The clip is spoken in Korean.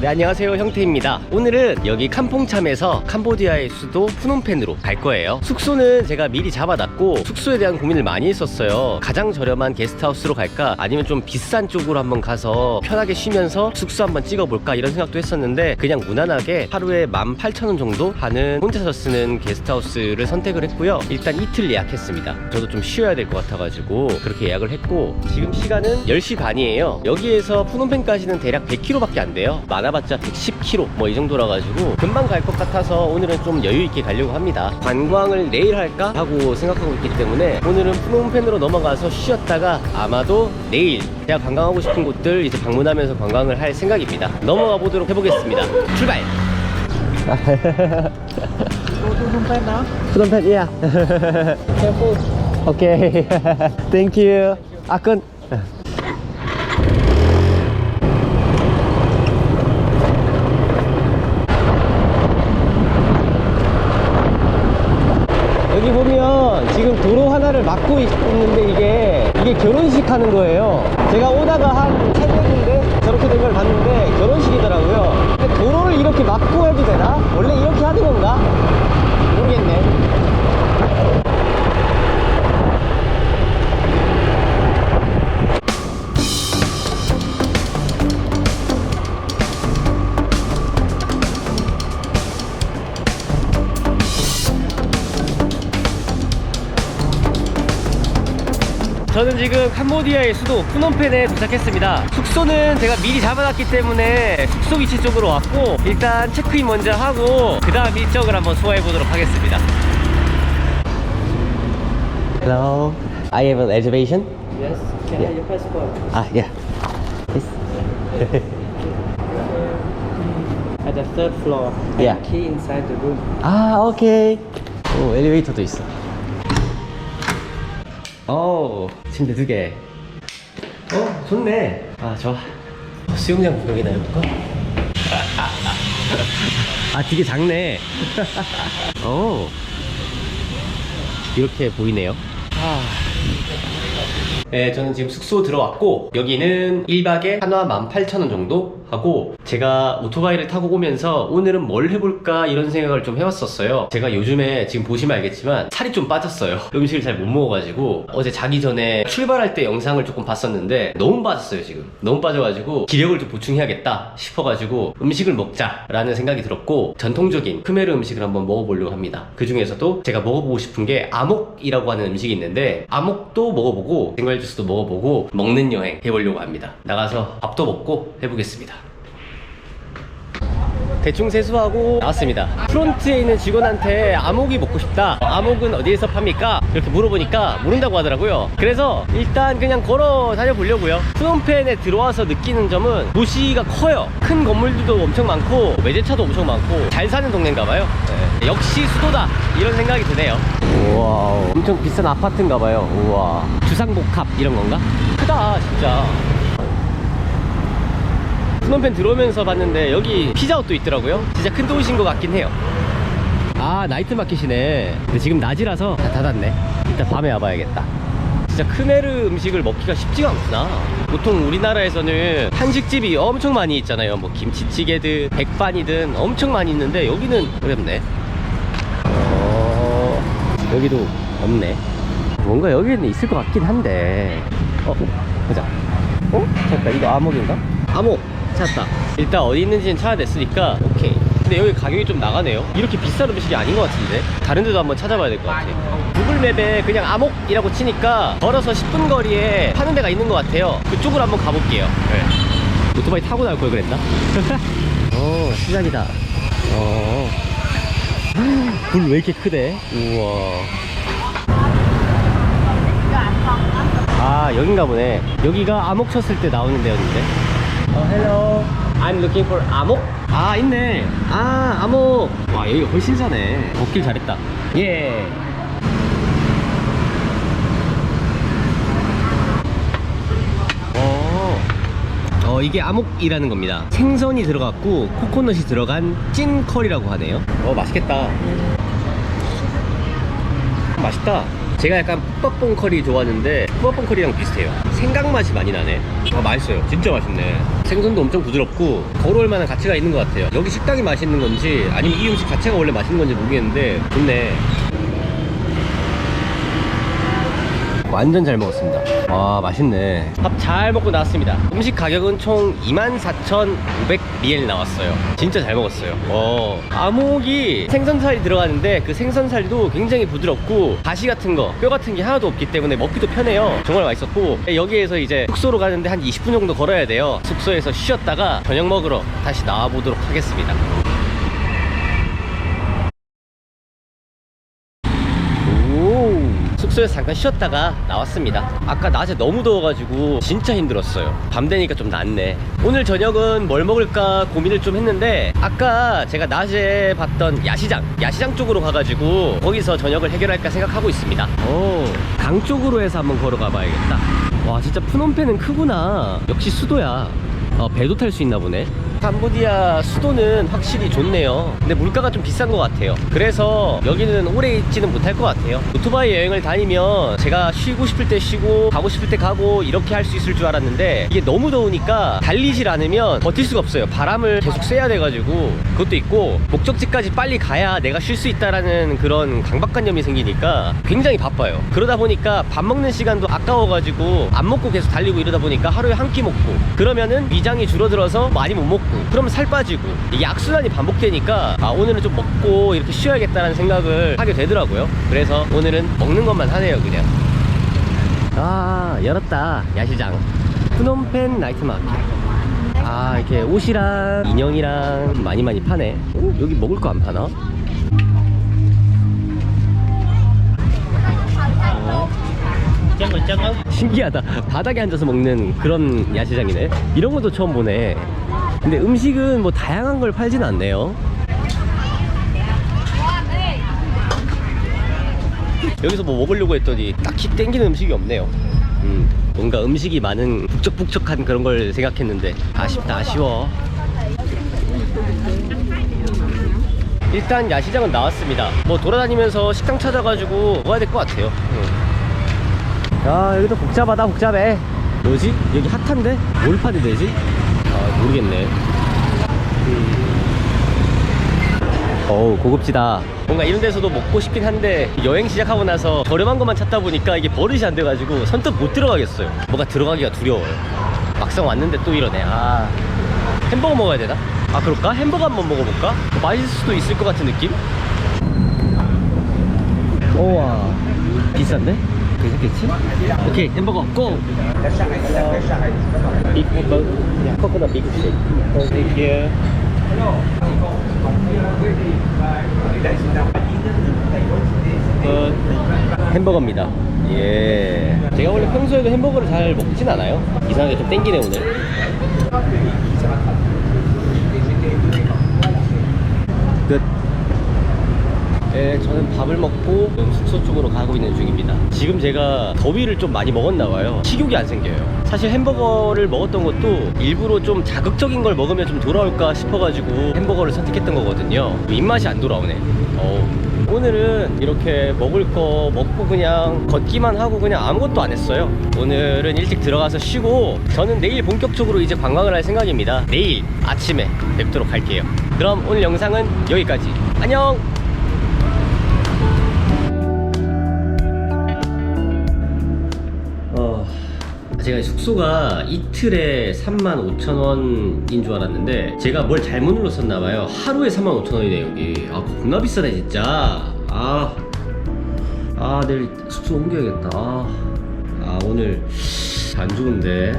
네 안녕하세요. 형태입니다. 오늘은 여기 캄퐁참에서 캄보디아의 수도 푸놈펜으로 갈 거예요. 숙소는 제가 미리 잡아놨고 숙소에 대한 고민을 많이 했었어요. 가장 저렴한 게스트하우스로 갈까? 아니면 좀 비싼 쪽으로 한번 가서 편하게 쉬면서 숙소 한번 찍어볼까? 이런 생각도 했었는데 그냥 무난하게 하루에 18,000원 정도 하는 혼자서 쓰는 게스트하우스를 선택을 했고요. 일단 이틀 예약했습니다. 저도 좀 쉬어야 될 것 같아가지고 그렇게 예약을 했고 지금 시간은 10시 반이에요. 여기에서 푸놈펜까지는 대략 100km밖에 안 돼요. 많아 봤자 110km 뭐 이 정도라 가지고 금방 갈 것 같아서 오늘은 좀 여유 있게 가려고 합니다. 관광을 내일 할까? 하고 생각하고 있기 때문에 오늘은 푸놈펜으로 넘어가서 쉬었다가 아마도 내일 제가 관광하고 싶은 곳들 이제 방문하면서 관광을 할 생각입니다. 넘어가 보도록 해보겠습니다. 출발. 푸놈펜 이야. 오케이. 땡큐 아끈 보면 지금 도로 하나를 막고 있는데 이게 이게 결혼식 하는 거예요 제가 오다가 한 새벽인데 저렇게 된 걸 봤는데 결혼식이더라고요 도로를 이렇게 막고 해도 되나? 원래 이렇게 하는 건가? 모르겠네 저는 지금 캄보디아의 수도 푸놈펜에 도착했습니다. 숙소는 제가 미리 잡아놨기 때문에 숙소 위치 쪽으로 왔고 일단 체크인 먼저 하고 그 다음 일정을 한번 소화해 보도록 하겠습니다. Hello, I have an reservation. Yes. Can I have your passport? Ah, yeah. Please. At the third floor. Yeah. Key inside the room. 아, 오케이. 오, 엘리베이터도 있어. 오, 침대 두 개. 어, 좋네. 아, 좋아. 어, 수영장 구경이나 해볼까? 아, 되게 작네. 오. 이렇게 보이네요. 아. 네, 저는 지금 숙소 들어왔고 여기는 1박에 한화 18,000원 정도 하고 제가 오토바이를 타고 오면서 오늘은 뭘 해볼까 이런 생각을 좀 해왔었어요. 제가 요즘에 지금 보시면 알겠지만 살이 좀 빠졌어요. 음식을 잘 못 먹어가지고 어제 자기 전에 출발할 때 영상을 조금 봤었는데 너무 빠졌어요 지금. 너무 빠져가지고 기력을 좀 보충해야겠다 싶어가지고 음식을 먹자 라는 생각이 들었고 전통적인 크메르 음식을 한번 먹어보려고 합니다. 그 중에서도 제가 먹어보고 싶은 게 아목이라고 하는 음식이 있는데 아목도 먹어보고 생과일 주스도 먹어보고 먹는 여행 해보려고 합니다. 나가서 밥도 먹고 해보겠습니다. 대충 세수하고 나왔습니다. 프론트에 있는 직원한테 아목이 먹고 싶다. 아목은 어디에서 팝니까? 이렇게 물어보니까 모른다고 하더라고요. 그래서 일단 그냥 걸어 다녀보려고요. 프놈펜에 들어와서 느끼는 점은 도시가 커요. 큰 건물들도 엄청 많고 외제차도 엄청 많고 잘 사는 동네인가 봐요. 네. 역시 수도다 이런 생각이 드네요. 우와, 엄청 비싼 아파트인가 봐요. 우와, 주상복합 이런 건가? 크다 진짜. 프놈펜 들어오면서 봤는데 여기 피자헛도 있더라고요. 진짜 큰 도시인 것 같긴 해요. 아 나이트 마켓이네. 근데 지금 낮이라서 다 닫았네. 일단 밤에 와봐야겠다. 진짜 크메르 음식을 먹기가 쉽지가 않구나. 보통 우리나라에서는 한식집이 엄청 많이 있잖아요. 뭐 김치찌개든 백반이든 엄청 많이 있는데 여기는 어렵네. 어... 여기도 없네. 뭔가 여기는 있을 것 같긴 한데. 어? 보자. 어? 잠깐 이거 아목인가? 아목 찾았다. 일단 어디 있는지는 찾아냈으니까 오케이. 근데 여기 가격이 좀 나가네요. 이렇게 비싼 음식이 아닌 것 같은데? 다른 데도 한번 찾아봐야 될 것 같아 구글맵에 그냥 아목이라고 치니까 걸어서 10분 거리에 파는 데가 있는 것 같아요. 그쪽으로 한번 가볼게요. 네. 오토바이 타고 나올 걸 그랬나? 어 시장이다. 어. 불왜 이렇게 크대? 우와. 아 여긴가 보네. 여기가 암흑 쳤을 때 나오는 데였는데 어 hello. I'm looking for 암흑 아 있네. 아 암흑 와 여기가 훨씬 싸네. 먹길 잘했다. 예. 어, 어 이게 아목이라는 겁니다. 생선이 들어갔고 코코넛이 들어간 찐 컬이라고 하네요. 어 맛있겠다. 맛있다. 제가 약간 푸밥봉 커리 좋아하는데 푸밥봉 커리랑 비슷해요. 생강 맛이 많이 나네 아 맛있어요. 진짜 맛있네. 생선도 엄청 부드럽고 걸어올 만한 가치가 있는 것 같아요. 여기 식당이 맛있는 건지 아니면 이 음식 자체가 원래 맛있는 건지 모르겠는데 좋네 완전 잘 먹었습니다. 와, 맛있네. 밥 잘 먹고 나왔습니다. 음식 가격은 총 24,500리엘 나왔어요. 진짜 잘 먹었어요. 어, 아목이 생선살이 들어가는데 그 생선살도 굉장히 부드럽고 가시 같은 거, 뼈 같은 게 하나도 없기 때문에 먹기도 편해요. 정말 맛있었고 여기에서 이제 숙소로 가는데 한 20분 정도 걸어야 돼요. 숙소에서 쉬었다가 저녁 먹으러 다시 나와 보도록 하겠습니다. 오 숙소에서 잠깐 쉬었다가 나왔습니다. 아까 낮에 너무 더워가지고 진짜 힘들었어요. 밤 되니까 좀 낫네. 오늘 저녁은 뭘 먹을까 고민을 좀 했는데 아까 제가 낮에 봤던 야시장 야시장 쪽으로 가가지고 거기서 저녁을 해결할까 생각하고 있습니다. 오강 쪽으로 해서 한번 걸어가 봐야겠다. 와 진짜 푸놈펜은 크구나. 역시 수도야. 어, 배도 탈 수 있나 보네. 캄보디아 수도는 확실히 좋네요. 근데 물가가 좀 비싼 것 같아요. 그래서 여기는 오래 있지는 못할 것 같아요. 오토바이 여행을 다니면 제가 쉬고 싶을 때 쉬고 가고 싶을 때 가고 이렇게 할 수 있을 줄 알았는데 이게 너무 더우니까 달리질 않으면 버틸 수가 없어요. 바람을 계속 쐬야 돼가지고 그것도 있고 목적지까지 빨리 가야 내가 쉴 수 있다라는 그런 강박관념이 생기니까 굉장히 바빠요. 그러다 보니까 밥 먹는 시간도 아까워가지고 안 먹고 계속 달리고 이러다 보니까 하루에 한 끼 먹고 그러면은 위장이 줄어들어서 많이 못 먹고 그러면 살 빠지고 이게 악순환이 반복되니까 아 오늘은 좀 먹고 이렇게 쉬어야겠다는 생각을 하게 되더라고요. 그래서 오늘은 먹는 것만 하네요 그냥. 아 열었다 야시장. 프놈펜 나이트 마켓. 아 이렇게 옷이랑 인형이랑 많이 많이 파네. 오, 여기 먹을 거 안 파나? 신기하다. 바닥에 앉아서 먹는 그런 야시장이네. 이런 것도 처음 보네. 근데 음식은 뭐 다양한 걸 팔진 않네요. 여기서 뭐 먹으려고 했더니 딱히 땡기는 음식이 없네요. 음, 뭔가 음식이 많은 북적북적한 그런 걸 생각했는데 아쉽다 아쉬워. 일단 야시장은 나왔습니다. 뭐 돌아다니면서 식당 찾아가지고 먹어야 될 것 같아요. 음. 야 여기도 복잡하다 복잡해 뭐지? 여기 핫한데? 뭘 파도 되지? 아 모르겠네 음. 어우 고급지다 뭔가 이런 데서도 먹고 싶긴 한데 여행 시작하고 나서 저렴한 것만 찾다 보니까 이게 버릇이 안 돼가지고 선뜻 못 들어가겠어요 뭐가 들어가기가 두려워요 막상 왔는데 또 이러네 아 햄버거 먹어야 되나? 아 그럴까? 햄버거 한번 먹어볼까? 뭐 맛있을 수도 있을 것 같은 느낌? 우와 비싼데? 괜찮겠지? 오케이 햄버거 고! 빅 버거 코코넛 빅쉐이크 Thank you. 햄버거입니다. 예. 제가 원래 평소에도 햄버거를 잘 먹진 않아요. 이상하게 좀 땡기네 오늘. 끝 네, 저는 밥을 먹고 지금 숙소 쪽으로 가고 있는 중입니다. 지금 제가 더위를 좀 많이 먹었나 봐요. 식욕이 안 생겨요. 사실 햄버거를 먹었던 것도 일부러 좀 자극적인 걸 먹으면 좀 돌아올까 싶어가지고 햄버거를 선택했던 거거든요. 입맛이 안 돌아오네. 어우. 오늘은 이렇게 먹을 거 먹고 그냥 걷기만 하고 그냥 아무것도 안 했어요. 오늘은 일찍 들어가서 쉬고 저는 내일 본격적으로 이제 관광을 할 생각입니다. 내일 아침에 뵙도록 할게요. 그럼 오늘 영상은 여기까지. 안녕! 제가 숙소가 이틀에 35,000원인 줄 알았는데 제가 뭘 잘못 눌렀었나봐요. 하루에 35,000원이네 여기. 아 겁나 비싸네 진짜. 아, 아 내일 숙소 옮겨야겠다. 아, 아 오늘 안 좋은데